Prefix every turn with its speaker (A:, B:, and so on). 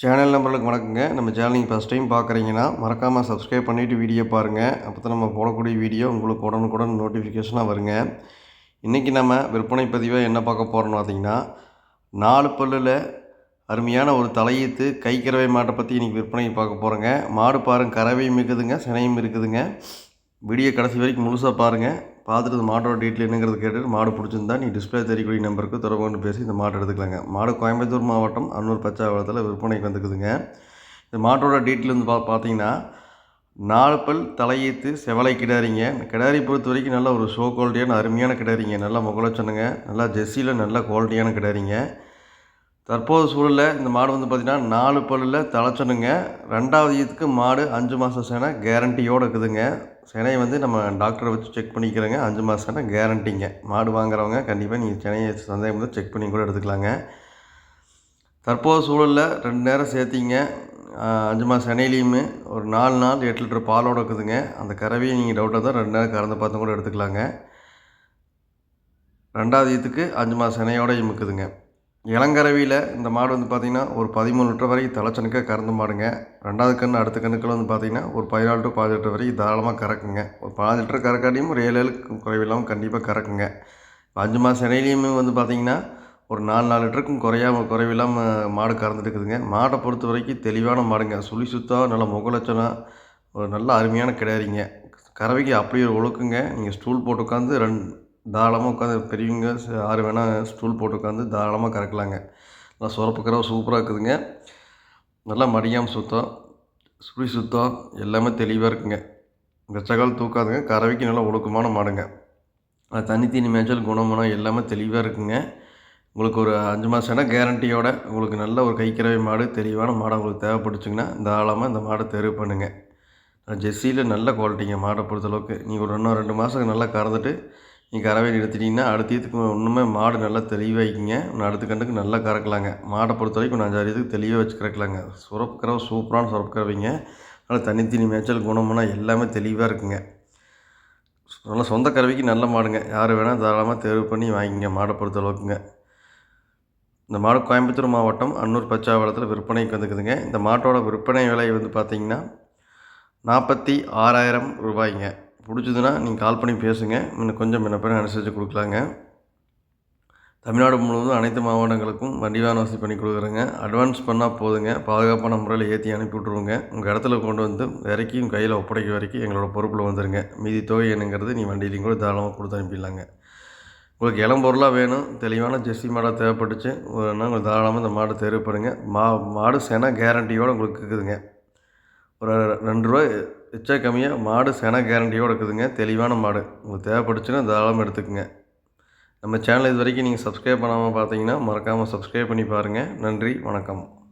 A: Channel நம்பர்களுக்கு வணக்கங்க. நம்ம channel நீங்கள் ஃபஸ்ட் டைம் பார்க்குறீங்கன்னா மறக்காமல் சப்ஸ்கிரைப் பண்ணிவிட்டு வீடியோ பாருங்கள் அப்போ தான் நம்ம போடக்கூடிய வீடியோ உங்களுக்கு உடனுக்குடன் நோட்டிஃபிகேஷனாக வருங்க. இன்றைக்கி நம்ம விற்பனை பதிவாக என்ன பார்க்க போகிறோம்னு பார்த்தீங்கன்னா நாலு பல்லில் அருமையான ஒரு தலையீத்து கறவை மாட்டை பற்றி இன்றைக்கி விற்பனை பார்க்க போகிறோங்க மாடு பாருங்க கறவையும் இருக்குதுங்க சினையும் இருக்குதுங்க. வீடியோ கடைசி வரைக்கும் முழுசாக பாருங்கள் பார்த்துட்டு இந்த மாட்டோட டீட்டெயில் என்னங்கிறது கேட்டுட்டு மாடு பிடிச்சிருந்தா நீ டிஸ்பிளே தெரியக்கூடிய நம்பருக்கு தொடர்பு கொண்டு பேசி இந்த மாடு எடுத்துக்கலாங்க. மாடு கோயம்புத்தூர் மாவட்டம் அன்னூர் பச்சாவளத்தில் விற்பனைக்கு வந்துக்குதுங்க இந்த மாட்டோட டீட்டெயில் வந்து பா பார்த்தீங்கன்னா நாலு பல் தலையீத்து செவலை கிடாரிங்க. கிடாரி பொறுத்த வரைக்கும் நல்ல ஒரு ஷோ குவாலிட்டியான அருமையான கிடாரிங்க. நல்லா முகலச்சனுங்க நல்லா ஜெர்சியில் நல்ல குவாலிட்டியான கிடாரிங்க. தற்போது சூழலில் இந்த மாடு வந்து பார்த்திங்கன்னா நாலு பல்லில் தலைச்சனுங்க. ரெண்டாவது ஈத்துக்கு மாடு அஞ்சு மாதம் சேனை கேரண்டியோடு இருக்குதுங்க. சினையை வந்து நம்ம டாக்டரை வச்சு செக் பண்ணிக்கிறோங்க. அஞ்சு மாதம் கேரண்டிங்க. மாடு வாங்குறவங்க கண்டிப்பாக நீங்கள் சினையை சந்தேகம் வந்து செக் பண்ணி கூட எடுத்துக்கலாங்க. தற்போது சூழலில் ரெண்டு நேரம் சேர்த்திங்க. அஞ்சு மாதம் செனையிலையுமே ஒரு நாலு நாள் எட்டு லிட்டர் பாலோடு இருக்குதுங்க அந்த கறவையை நீங்கள் டவுட்டாக தான் ரெண்டு நேரம் கறந்து பார்த்து கூட எடுத்துக்கலாங்க. ரெண்டாவது இதுக்கு அஞ்சு மாதம் சினையோடையும் இருக்குதுங்க இளங்கரவியில் இந்த மாடு வந்து பார்த்திங்கன்னா ஒரு பதிமூணு லிட்டர் வரைக்கும் தலைச்சனுக்காக கறந்து மாடுங்க. ரெண்டாவது கன்று அடுத்த கண்ணுக்கள் வந்து பார்த்திங்கன்னா ஒரு பதினாலு டு பதினெட்டு லிட்டர் வரைக்கும் தாராளமாக கறக்குங்க. ஒரு பதினஞ்சு லிட்டர் கறக்காட்டியும் ஒரு ஏழு ஏழு குறைவில்லாமல் கண்டிப்பாக கறக்குங்க. இப்போ அஞ்சு மாதம் இடையிலையுமே வந்து பார்த்திங்கன்னா ஒரு நாலு நாலு லிட்டருக்கும் குறையாமல் குறைவில்லாமல் மாடு கறந்துட்டு இருக்குதுங்க மாடை பொறுத்த வரைக்கும் தெளிவான மாடுங்க. சுழி சுத்தம் நல்ல முகலட்சணம் ஒரு நல்ல அருமையான கிடையாதுங்க. கறவைக்கு அப்படி ஒரு ஒழுக்குங்க. நீங்கள் ஸ்டூல் போட்டு உட்காந்து ரெண்டு தாராளமாக உட்காந்து பெரியவங்க யார் வேணால் ஸ்டூல் போட்டு உட்காந்து தாராளமாக கறக்கலாங்க. நல்லா சுரப்பு சூப்பராக இருக்குதுங்க. நல்லா மடியாமல் சுத்தம் சுழி சுத்தம் எல்லாமே தெளிவாக இருக்குங்க. வெச்சகால் தூக்காதுங்க. கறவைக்கு நல்லா ஒழுக்கமான மாடுங்க. அது தனி தீனி மேய்ச்சல் குணமுனம் எல்லாமே தெளிவாக இருக்குங்க. உங்களுக்கு ஒரு அஞ்சு மாதம் கேரண்டியோட உங்களுக்கு நல்ல ஒரு கைக்கிறவை மாடு தெளிவான மாடு உங்களுக்கு தேவைப்பட்டுச்சுங்கன்னா தாராளமாக இந்த மாடை தெரிவு பண்ணுங்கள் ஜெர்சியில் நல்ல குவாலிட்டிங்க மாடை பொறுத்தளவுக்கு. நீங்கள் ஒரு இன்னும் ரெண்டு மாதத்துக்கு நல்லா கறந்துட்டு நீங்கள் கறவை நிறுத்திட்டிங்கன்னா அடுத்த இதுக்கு இன்னுமே மாடு நல்லா தெளிவாகிக்கிங்க இன்னும் அடுத்த கண்டுக்கு நல்லா கறக்கலாங்க. மாடை பொறுத்த வரைக்கும் நான் அஞ்சாறு இதுக்கு தெளிவாக வச்சு கறக்கலாங்க. சுரப்பு கறவை சூப்பரான சுரப்பு கறவைங்க. நல்லா தனி தனி மேய்ச்சல் குணமுன்னா எல்லாமே தெளிவாக இருக்குங்க. நல்லா சொந்த கறவைக்கு நல்ல மாடுங்க. யார் வேணால் தாராளமாக தேர்வு பண்ணி வாங்கிங்க மாடை பொறுத்த அளவுக்குங்க. இந்த மாடு கோயம்புத்தூர் மாவட்டம் அன்னூர் பச்சாவளத்தில் விற்பனைக்கு வந்துக்குதுங்க. இந்த மாட்டோட விற்பனை விலை வந்து பார்த்திங்கன்னா நாற்பத்தி ஆறாயிரம் ரூபாய்ங்க. பிடிச்சதுன்னா நீங்கள் கால் பண்ணி பேசுங்க. இன்னும் கொஞ்சம் முன்ன பேர் அனுசரித்து கொடுக்கலாங்க. தமிழ்நாடு முழுவதும் அனைத்து மாவட்டங்களுக்கும் வண்டி வாகன வசதி பண்ணி கொடுக்குறேங்க. அட்வான்ஸ் பண்ணால் போதுங்க. பாதுகாப்பான முறையில் ஏற்றி அனுப்பி விட்ருவோங்க உங்கள் இடத்துல கொண்டு வந்து வரைக்கும் கையில் ஒப்படைக்க வரைக்கும் எங்களோட பொறுப்பில் வந்துடுங்க மீதி தொகை என்னங்கிறது நீ வண்டியிலையும் கூட தாராளமாக கொடுத்து அனுப்பிடலாங்க. உங்களுக்கு இளம் பொருளாக வேணும். தெளிவான ஜெர்சி மாடாக தேவைப்பட்டுச்சு. உங்களுக்கு தாராளமாக இந்த மாடு தேவைப்படுங்க மா மாடு சென கேரண்டியோடு உங்களுக்கு இருக்குதுங்க. ஒரு ரெண்டு ரூபா எச்சா கம்மியாக மாடு சென கேரண்டியோடு இருக்குதுங்க. தெளிவான மாடு. உங்களுக்கு தேவைப்பட்டுச்சுன்னா தாராளமாக எடுத்துக்கோங்க. நம்ம சேனல் இது வரைக்கும் நீங்கள் சப்ஸ்கிரைப் பண்ணாமல் பார்த்தீங்கன்னா மறக்காமல் சப்ஸ்கிரைப் பண்ணி பாருங்கள் நன்றி வணக்கம்.